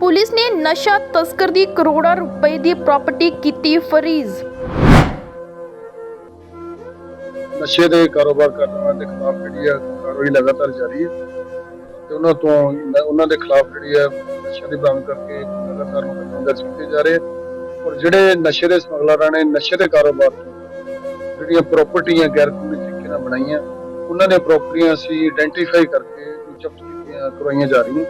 Police ਨੇ ਨਸ਼ਾ ਤਸਕਰ ਦੀ ਕਰੋੜਾਂ ਰੁਪਏ ਦੀ ਪ੍ਰਾਪਰਟੀ ਕੀਤੀ ਫਰੀਜ਼। ਨਸ਼ੇ ਦੇ ਕਾਰੋਬਾਰ ਕਰਨ ਵਾਲਿਆਂ ਦੇ ਖਿਲਾਫ ਜਿਹੜੀ ਆ ਕਾਰਵਾਈ ਲਗਾਤਾਰ ਜਾਰੀ ਹੈ ਤੇ ਉਹਨਾਂ ਤੋਂ ਉਹਨਾਂ ਦੇ ਖਿਲਾਫ ਜਿਹੜੀ ਆ ਨਸ਼ੇ ਦੀ ਬੰਦ ਕਰਕੇ ਲਗਾਤਾਰ ਮੁਕੱਦਮੇ ਦਰਜ ਕੀਤੇ ਜਾ ਰਹੇ ਔਰ ਜਿਹੜੇ ਨਸ਼ੇ ਦੇ ਸਮਗਲਰਾਂ ਨੇ ਨਸ਼ੇ ਦੇ ਕਾਰੋਬਾਰ ਤੋਂ ਜਿਹੜੀਆਂ ਪ੍ਰਾਪਰਟੀਆਂ ਗੈਰ ਕਾਨੂੰਨੀ ਤਰੀਕੇ ਨਾਲ ਬਣਾਈਆਂ, ਉਹਨਾਂ ਦੀਆਂ ਪ੍ਰਾਪਰਟੀਆਂ ਅਸੀਂ ਆਇਡੈਂਟੀਫਾਈ ਕਰਕੇ ਜ਼ਬਤ ਕੀਤੀਆਂ, ਕਰਵਾਈਆਂ ਜਾ ਰਹੀਆਂ।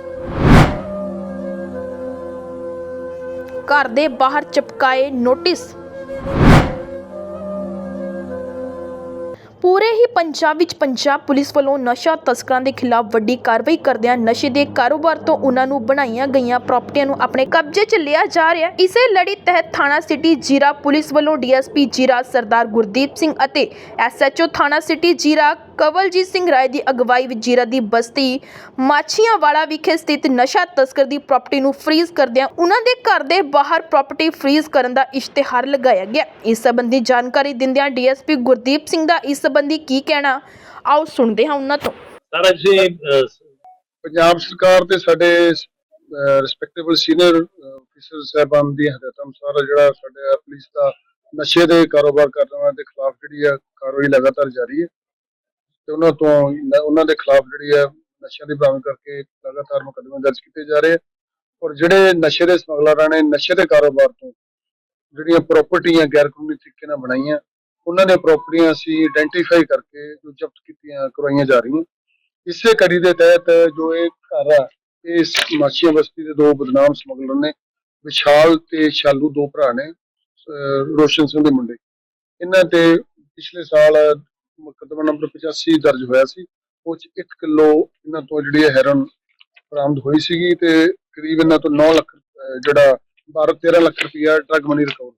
ਘਰ ਦੇ ਬਾਹਰ ਚਪਕਾਏ ਨੋਟਿਸ। ਪੂਰੇ ਪੰਜਾਬ ਵਿੱਚ ਪੰਜਾਬ ਪੁਲਿਸ ਵੱਲੋਂ ਨਸ਼ਾ ਤਸਕਰਾਂ ਦੇ ਖਿਲਾਫ ਵੱਡੀ ਕਾਰਵਾਈ ਕਰਦਿਆਂ ਨਸ਼ੇ ਦੇ ਕਾਰੋਬਾਰ ਤੋਂ ਉਹਨਾਂ ਨੂੰ ਬਣਾਈਆਂ ਗਈਆਂ ਪ੍ਰਾਪਰਟੀਆਂ ਨੂੰ ਆਪਣੇ ਕਬਜ਼ੇ 'ਚ ਲਿਆ ਜਾ ਰਿਹਾ ਇਸੇ ਲੜੀ ਤਹਿਤ ਥਾਣਾ ਸਿਟੀ ਜੀਰਾ ਪੁਲਿਸ ਵੱਲੋਂ ਡੀਐਸਪੀ ਜੀਰਾ ਸਰਦਾਰ ਗੁਰਦੀਪ ਸਿੰਘ ਅਤੇ ਐਸਐਚਓ ਥਾਣਾ ਸਿਟੀ ਜੀਰਾ ਕਵਲਜੀਤ ਸਿੰਘ ਰਾਏ ਦੀ ਅਗਵਾਈ ਵਿੱਚ ਜੀਰਾ ਦੀ ਬਸਤੀ ਮਾਛੀਆਂਵਾਲਾ ਵਿਖੇ ਸਥਿਤ ਨਸ਼ਾ ਤਸਕਰ ਦੀ ਪ੍ਰਾਪਰਟੀ ਨੂੰ ਫ੍ਰੀਜ਼ ਕਰਦਿਆਂ ਉਹਨਾਂ ਦੇ ਘਰ ਦੇ ਬਾਹਰ ਪ੍ਰਾਪਰਟੀ ਫ੍ਰੀਜ਼ ਕਰਨ ਦਾ ਇਸ਼ਤਿਹਾਰ ਲਗਾਇਆ ਗਿਆ। ਇਸ ਸੰਬੰਧੀ ਜਾਣਕਾਰੀ ਦਿੰਦਿਆਂ ਡੀਐਸਪੀ ਗੁਰਦੀਪ ਸਿੰਘ ਦਾ ਇਸ ਸੰਬੰਧੀ ਕੀ ਕਹਿਣਾ? ਆਓ ਸੁਣਦੇ ਹਾਂ ਉਹਨਾਂ ਤੋਂ। ਸਰ ਅਸੀਂ ਅਹ, ਪੰਜਾਬ ਸਰਕਾਰ ਤੇ ਸਾਡੇ ਰਿਸਪੈਕਟੇਬਲ ਸੀਨੀਅਰ ਅਫੀਸਰ ਸਾਹਿਬਾਨ ਦੀ ਹਦਾਇਤਾਂ ਅਨੁਸਾਰ ਜਿਹੜਾ ਸਾਡੇ ਪੁਲਿਸ ਦਾ ਨਸ਼ੇ ਦੇ ਕਾਰੋਬਾਰ ਕਰਨ ਵਾਲਿਆਂ ਦੇ ਖਿਲਾਫ ਜਿਹੜੀ ਆ ਕਾਰਵਾਈ ਲਗਾਤਾਰ ਜਾਰੀ ਹੈ। ਤੇ ਉਹਨਾਂ ਤੋਂ ਉਹਨਾਂ ਦੇ ਖਿਲਾਫ ਜਿਹੜੀ ਆ ਨਸ਼ਿਆਂ ਦੀ ਬਰਾਮਦ ਕਰਕੇ ਲਗਾਤਾਰ ਮੁਕੱਦਮੇ ਦਰਜ ਕੀਤੇ ਜਾ ਰਹੇ ਆ ਔਰ ਜਿਹੜੇ ਨਸ਼ੇ ਦੇ ਸਮਗਲਰਾਂ ਨੇ ਨਸ਼ੇ ਦੇ ਕਾਰੋਬਾਰ ਤੋਂ ਜਿਹੜੀਆਂ ਪ੍ਰਾਪਰਟੀਆਂ ਗੈਰ ਕਾਨੂੰਨੀ ਤਰੀਕੇ ਨਾਲ ਬਣਾਈਆਂ ਉਹਨਾਂ ਦੀਆਂ ਪ੍ਰਾਪਰਟੀਆਂ ਅਸੀਂ ਆਇਡੈਂਟੀਫਾਈ ਕਰਕੇ ਜੋ ਜ਼ਬਤ ਕੀਤੀਆਂ, ਕਰਵਾਈਆਂ ਜਾ ਰਹੀਆਂ। ਇਸੇ ਕੜੀ ਦੇ ਤਹਿਤ ਜੋ ਇਹ ਘਰ ਆ ਇਸ ਮਾਛੀਆਂ ਬਸਤੀ ਦੇ ਦੋ ਬਦਨਾਮ ਸਮਗਲਰ ਨੇ, ਵਿਸ਼ਾਲ ਤੇ ਸ਼ਾਲੂ ਦੋ ਭਰਾ ਨੇ ਰੋਸ਼ਨ ਸਿੰਘ ਦੇ ਮੁੰਡੇ। ਇਹਨਾਂ ਤੇ ਪਿਛਲੇ ਸਾਲ ਮੁਕੱਦਮਾ ਨੰਬਰ 85 ਦਰਜ ਹੋਇਆ ਸੀ। ਉਹ ਚ 1 ਕਿਲੋ ਇਹਨਾਂ ਤੋਂ ਜਿਹੜੀ ਹੈਰਨ ਬਰਾਮਦ ਹੋਈ ਸੀਗੀ ਤੇ ਕਰੀਬ ਇਹਨਾਂ ਤੋਂ 9 ਲੱਖ ਜਿਹੜਾ 12 13 ਲੱਖ ਰੁਪਇਆ ਡਰਗ ਮਨੀ ਰਿਕਵਰ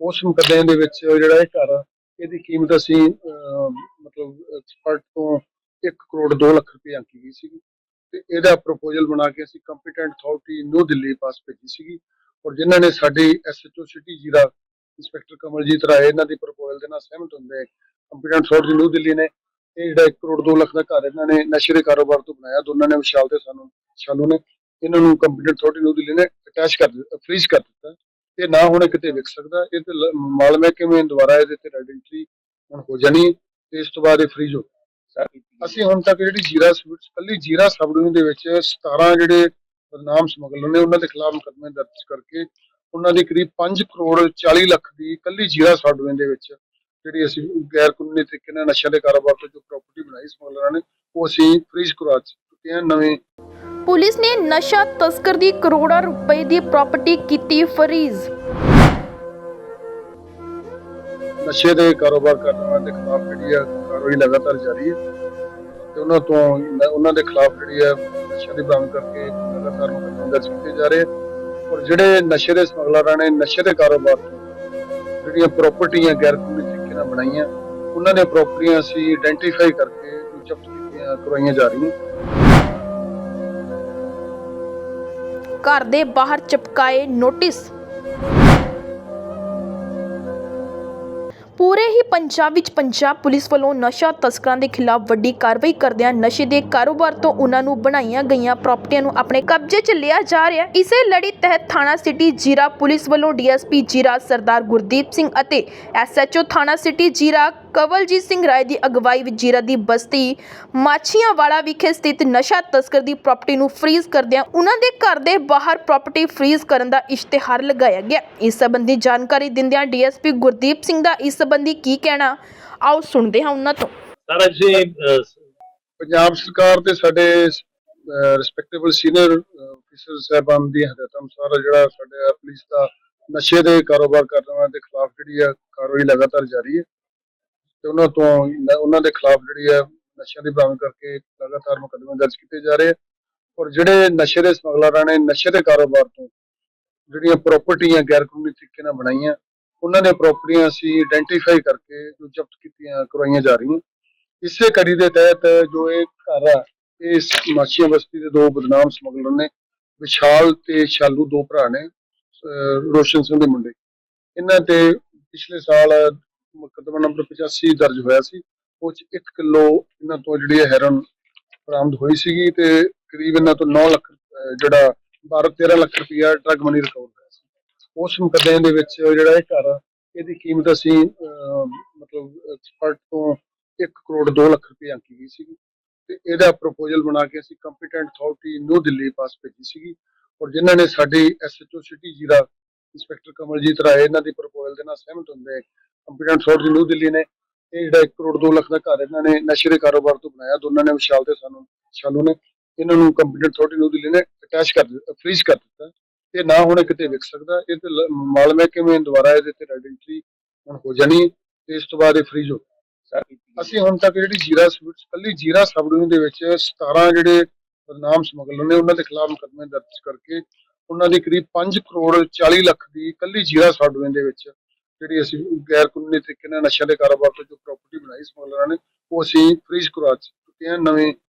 ਉਸ ਮੁਕੱਦਮੇ ਦੇ ਵਿੱਚ ਜਿਹੜਾ ਇਹ ਘਰ ਆ, ਇਹਦੀ ਕੀਮਤ ਅਸੀਂ ਅਹ, ਮਤਲਬ ਐਕਸਪਰਟ ਤੋਂ 1 ਕਰੋੜ 2 ਲੱਖ ਰੁਪਏ ਆਂਕੀ ਗਈ ਸੀਗੀ ਤੇ ਇਹਦਾ ਪ੍ਰਪੋਜ਼ਲ ਬਣਾ ਕੇ ਅਸੀਂ ਕੰਪੀਟੈਂਟ ਅਥਾਰਟੀ ਨਿਊ ਦਿੱਲੀ ਪਾਸ ਭੇਜੀ ਸੀਗੀ ਔਰ ਜਿਨ੍ਹਾਂ ਨੇ ਸਾਡੀ SHO city Zira inspector Kamaljit Rai ਇਹਨਾਂ ਦੀ ਪ੍ਰਪੋਜ਼ਲ ਦੇ ਨਾਲ ਸਹਿਮਤ ਹੁੰਦੇ ਕੰਪੀਟੈਂਟ ਅਥਾਰਟੀ ਨਿਊ ਦਿੱਲੀ ਨੇ ਇਹ ਜਿਹੜਾ 1 ਕਰੋੜ 2 ਲੱਖ ਦਾ ਘਰ ਇਹਨਾਂ ਨੇ ਨਸ਼ੇ ਦੇ ਕਾਰੋਬਾਰ ਤੋਂ ਬਣਾਇਆ ਦੋਨਾਂ ਨੇ ਵਿਸ਼ਾਲ ਤੇ ਸਾਨੂੰ ਸ਼ਾਲੂ ਨੇ ਇਹਨਾਂ ਨੂੰ ਕੰਪੀਟੈਂਟ ਅਥਾਰਟੀ ਨਿਊ ਦਿੱਲੀ ਨੇ ਅਟੈਚ ਕਰ ਦਿੱਤਾ ਫ੍ਰੀਜ਼ ਕਰ ਦਿੱਤਾ। ਇਹ ਨਾ ਹੁਣ ਕਿਤੇ ਵਿਕ ਸਕਦਾ, ਇਹ ਤੇ ਲ- ਮਾਲ ਮਹਿਕਮੇ ਇਹਦੇ ਤੇ ਰੈਡਿੰਟਰੀ ਹੁਣ ਹੋ ਜਾਣੀ, ਤੇ ਇਸ ਤੋਂ ਬਾਅਦ ਇਹ ਫ੍ਰੀਜ਼ ਹੋ ਅਸੀਂ ਹੁਣ ਤੱਕ ਜਿਹੜੀ ਜੀਰਾ ਸਵੀਟਸ, ਕੱਲੀ ਜੀਰਾ ਸਬ ਦੇ ਵਿੱਚ 17 ਜਿਹੜੇ ਬਦਨਾਮ ਸਮਗਲਰ ਨੇ, ਉਹਨਾਂ ਦੇ ਖਿਲਾਫ ਮੁਕੱਦਮੇ ਦਰਜ ਕਰਕੇ, ਉਹਨਾਂ ਦੀ ਕਰੀਬ 5 ਕਰੋੜ 40 ਲੱਖ ਦੀ ਕੱਲੀ ਜੀਰਾ ਸਬ ਦੇ ਵਿੱਚ ਜਿਹੜੀ ਅਸੀਂ ਗੈਰ ਕਾਨੂੰਨੀ ਤਰੀਕੇ ਨਾਲ ਨਸ਼ਿਆਂ ਦੇ ਕਾਰੋਬਾਰ ਤੋਂ ਜੋ ਪ੍ਰਾਪਰਟੀ ਬਣਾਈ ਸਮਗਲਰਾਂ ਨੇ, ਉਹ ਅਸੀਂ ਫ੍ਰੀਜ਼ ਕਰਵਾ ਚੁੱਕੇ ਹਾਂ, ਨਵੇਂ ਪੁਲਿਸ ਨੇ ਨਸ਼ਾ ਤਸਕਰ ਦੀ ਕਰੋੜਾਂ ਰੁਪਏ ਦੀ ਪ੍ਰਾਪਰਟੀ ਕੀਤੀ ਫਰੀਜ਼। ਨਸ਼ੇ ਦੇ ਕਾਰੋਬਾਰ ਕਰਨ ਵਾਲਿਆਂ ਦੇ ਖਿਲਾਫ ਜਿਹੜੀ ਆ ਕਾਰਵਾਈ ਲਗਾਤਾਰ ਜਾਰੀ ਹੈ ਤੇ ਉਹਨਾਂ ਤੋਂ ਉਹਨਾਂ ਦੇ ਖਿਲਾਫ ਜਿਹੜੀ ਆ ਨਸ਼ਿਆਂ ਦੀ ਬੰਦ ਕਰਕੇ ਲਗਾਤਾਰ ਮੁਕੱਦਮੇ ਦਰਜ ਕੀਤੇ ਜਾ ਰਹੇ ਔਰ ਜਿਹੜੇ ਨਸ਼ੇ ਦੇ ਸਮਗਲਰਾਂ ਨੇ, ਨਸ਼ੇ ਦੇ ਕਾਰੋਬਾਰ ਤੋਂ ਜਿਹੜੀਆਂ ਪ੍ਰਾਪਰਟੀਆਂ ਗੈਰ ਕਾਨੂੰਨੀ ਤਰੀਕੇ ਨਾਲ ਬਣਾਈਆਂ, ਉਹਨਾਂ ਦੀਆਂ ਪ੍ਰਾਪਰਟੀਆਂ ਅਸੀਂ ਆਇਡੈਂਟੀਫਾਈ ਕਰਕੇ ਜ਼ਬਤ ਕੀਤੀਆਂ ਕਰਵਾਈਆਂ ਜਾ ਰਹੀਆਂ। ਘਰ ਦੇ ਬਾਹਰ ਚਿਪਕਾਏ ਨੋਟਿਸ। ਪੂਰੇ ਹੀ ਪੰਜਾਬ ਵਿੱਚ ਪੰਜਾਬ ਪੁਲਿਸ ਵੱਲੋਂ ਨਸ਼ਾ ਤਸਕਰਾਂ ਦੇ ਖਿਲਾਫ ਵੱਡੀ ਕਾਰਵਾਈ ਕਰਦਿਆਂ ਨਸ਼ੇ ਦੇ ਕਾਰੋਬਾਰ ਤੋਂ ਉਹਨਾਂ ਨੂੰ ਬਣਾਈਆਂ ਗਈਆਂ ਪ੍ਰਾਪਰਟੀਆਂ ਨੂੰ ਆਪਣੇ ਕਬਜ਼ੇ 'ਚ ਲਿਆ ਜਾ ਰਿਹਾ ਹੈ। ਇਸੇ ਲੜੀ ਤਹਿਤ ਥਾਣਾ ਸਿਟੀ ਜੀਰਾ ਪੁਲਿਸ ਵੱਲੋਂ ਡੀਐਸਪੀ ਜੀਰਾ ਸਰਦਾਰ ਗੁਰਦੀਪ ਸਿੰਘ ਅਤੇ ਐਸਐਚਓ ਥਾਣਾ ਸਿਟੀ ਜੀਰਾ ਕਵਲਜੀਤ ਸਿੰਘ ਰਾਏ ਦੀ ਅਗਵਾਈ ਵਿੱਚ ਜੀਰਾ ਦੀ ਬਸਤੀ ਮਾਛੀਆਂਵਾਲਾ ਵਿਖੇ ਸਥਿਤ ਨਸ਼ਾ ਤਸਕਰ ਦੀ ਪ੍ਰਾਪਰਟੀ ਨੂੰ ਫ੍ਰੀਜ਼ ਕਰਦਿਆਂ ਉਹਨਾਂ ਦੇ ਘਰ ਦੇ ਬਾਹਰ ਪ੍ਰਾਪਰਟੀ ਫ੍ਰੀਜ਼ ਕਰਨ ਦਾ ਇਸ਼ਤਿਹਾਰ ਲਗਾਇਆ ਗਿਆ ਇਸ ਸੰਬੰਧੀ ਜਾਣਕਾਰੀ ਦਿੰਦਿਆਂ ਡੀਐਸਪੀ ਗੁਰਦੀਪ ਸਿੰਘ ਦਾ ਇਸ ਸੰਬੰਧੀ ਕੀ ਕਹਿਣਾ? ਆਓ ਸੁਣਦੇ ਹਾਂ ਉਹਨਾਂ ਤੋਂ। ਸਰ ਅਸੀਂ ਪੰਜਾਬ ਸਰਕਾਰ ਤੇ ਸਾਡੇ ਰਿਸਪੈਕਟੇਬਲ ਸੀਨੀਅਰ ਅਫੀਸਰ ਸਾਹਿਬਾਨ ਦੀ ਹਦਾਇਤਾਂ ਅਨੁਸਾਰ ਜਿਹੜਾ ਸਾਡੇ ਪੁਲਿਸ ਦਾ ਨਸ਼ੇ ਦੇ ਕਾਰੋਬਾਰ ਕਰਨ ਵਾਲਿਆਂ ਦੇ ਖਿਲਾਫ ਜਿਹੜੀ ਆ ਕਾਰਵਾਈ ਲਗਾਤਾਰ ਜਾਰੀ ਹੈ। ਤੇ ਉਹਨਾਂ ਤੋਂ ਉਹਨਾਂ ਦੇ ਖਿਲਾਫ ਜਿਹੜੀ ਆ ਨਸ਼ਿਆਂ ਦੀ ਬਰਾਮਦ ਕਰਕੇ ਲਗਾਤਾਰ ਮੁਕੱਦਮੇ ਦਰਜ ਕੀਤੇ ਜਾ ਰਹੇ। ਔਰ ਜਿਹੜੇ ਨਸ਼ੇ ਦੇ ਸਮਗਲਰਾਂ ਨੇ ਨਸ਼ੇ ਦੇ ਕਾਰੋਬਾਰ ਤੋਂ ਜਿਹੜੀਆਂ ਪ੍ਰਾਪਰਟੀਆਂ ਗੈਰ ਕਾਨੂੰਨੀ ਤਰੀਕੇ ਨਾਲ ਬਣਾਈਆਂ ਉਹਨਾਂ ਦੀਆਂ ਪ੍ਰਾਪਰਟੀਆਂ ਅਸੀਂ ਆਇਡੈਂਟੀਫਾਈ ਕਰਕੇ ਜੋ ਜ਼ਬਤ ਕੀਤੀਆਂ, ਕਰਵਾਈਆਂ ਜਾ ਰਹੀਆਂ। ਇਸੇ ਕੜੀ ਦੇ ਤਹਿਤ ਜੋ ਇਹ ਘਰ ਆ ਇਸ ਮਾਛੀਆਂ ਬਸਤੀ ਦੇ ਦੋ ਬਦਨਾਮ ਸਮਗਲਰ ਨੇ, ਵਿਸ਼ਾਲ ਤੇ ਸ਼ਾਲੂ ਦੋ ਭਰਾ ਨੇ ਰੋਸ਼ਨ ਸਿੰਘ ਦੇ ਮੁੰਡੇ। ਇਹਨਾਂ ਤੇ ਪਿਛਲੇ ਸਾਲ ਮੁਕੱਦਮਾ ਨੰਬਰ 85 ਦਰਜ ਹੋਇਆ ਸੀ। ਉਹ ਚ 1 ਕਿਲੋ ਇਹਨਾਂ ਤੋਂ ਜਿਹੜੀ ਹੈਰਨ ਬਰਾਮਦ ਹੋਈ ਸੀਗੀ ਤੇ ਕਰੀਬ ਇਹਨਾਂ ਤੋਂ 9 ਲੱਖ ਜਿਹੜਾ 12 13 ਲੱਖ ਰੁਪਇਆ ਡਰਗ ਮਨੀ ਰਿਕਵਰ ਹੋਇਆ। ਉਸ ਮੁਕੱਦਮੇ ਦੇ ਵਿੱਚ ਜਿਹੜਾ ਇਹ ਘਰ ਆ, ਇਹਦੀ ਕੀਮਤ ਅਸੀਂ ਮਤਲਬ ਐਕਸਪਰਟ ਤੋਂ 1 ਕਰੋੜ 2 ਲੱਖ ਰੁਪਏ ਆਂਕੀ ਗਈ ਸੀ ਤੇ ਇਹਦਾ ਪ੍ਰਪੋਜ਼ਲ ਬਣਾ ਕੇ ਅਸੀਂ ਕੰਪੀਟੈਂਟ ਅਥਾਰਟੀ ਨਿਊ ਦਿੱਲੀ ਪਾਸ ਭੇਜੀ ਸੀਗੀ ਔਰ ਜਿਨ੍ਹਾਂ ਨੇ ਸਾਡੀ SHO city Zira inspector Kamaljit Rai ਇਹਨਾਂ ਦੀ ਪ੍ਰਪੋਜ਼ਲ ਦੇ ਨਾਲ ਸਹਿਮਤ ਹੁੰਦੇ ਕੰਪੀਟੈਂਟ ਅਥਾਰਟੀ ਨਿਊ ਦਿੱਲੀ ਨੇ ਇਹ ਜਿਹੜਾ 1 ਕਰੋੜ 2 ਲੱਖ ਦਾ ਘਰ ਇਹਨਾਂ ਨੇ ਨਸ਼ੇ ਦੇ ਕਾਰੋਬਾਰ ਤੋਂ ਬਣਾਇਆ ਦੋਨਾਂ ਨੇ ਵਿਸ਼ਾਲ ਤੇ ਸਾਨੂੰ ਸ਼ਾਲੂ ਨੇ ਇਹਨਾਂ ਨੂੰ ਕੰਪੀਟੈਂਟ ਅਥਾਰਟੀ ਨਿਊ ਦਿੱਲੀ ਨੇ ਅਟੈਚ ਕਰ ਦਿੱਤਾ ਫ੍ਰੀਜ਼ ਕਰ ਦਿੱਤਾ। ਇਹ ਨਾ ਹੁਣ ਕਿਤੇ ਵਿਕ ਸਕਦਾ, ਇਹ ਤੇ ਮਾਲ ਮਹਿਕਮੇ ਦੁਆਰਾ ਇਹਦੇ ਤੇ ਰੈਡ ਐਂਟਰੀ ਹੁਣ ਹੋ ਜਾਣੀ ਤੇ ਇਸ ਤੋਂ ਬਾਅਦ ਇਹ ਫ੍ਰੀਜ਼ ਹੋ ਅਸੀਂ ਹੁਣ ਤੱਕ ਜਿਹੜੀ ਜੀਰਾ ਸਵੀਟਸ ਕੱਲੀ ਜੀਰਾ ਸਬ ਡਿਵੀਜ਼ਨ ਦੇ ਵਿੱਚ 17 ਜਿਹੜੇ ਨਾਮ ਸਮਗਲਰ ਨੇ, ਉਹਨਾਂ ਦੇ ਖਿਲਾਫ ਮੁਕੱਦਮੇ ਦਰਜ ਕਰਕੇ ਉਹਨਾਂ ਦੀ ਕਰੀਬ 5 ਕਰੋੜ 40 ਲੱਖ ਦੀ ਕੱਲੀ ਜੀਰਾ ਸਬ ਡਿਵੀਜ਼ਨ ਦੇ ਵਿੱਚ ਜਿਹੜੀ ਅਸੀਂ ਗੈਰ ਕਾਨੂੰਨੀ ਤਰੀਕੇ ਨਾਲ ਨਸ਼ਿਆਂ ਦੇ ਕਾਰੋਬਾਰ ਤੋਂ ਜੋ ਪ੍ਰਾਪਰਟੀ ਬਣਾਈ ਸਮਗਲਰਾਂ ਨੇ, ਉਹ ਅਸੀਂ ਫ੍ਰੀਜ਼ ਕਰਵਾ ਚੁੱਕੇ ਹਾਂ, ਨਵੇਂ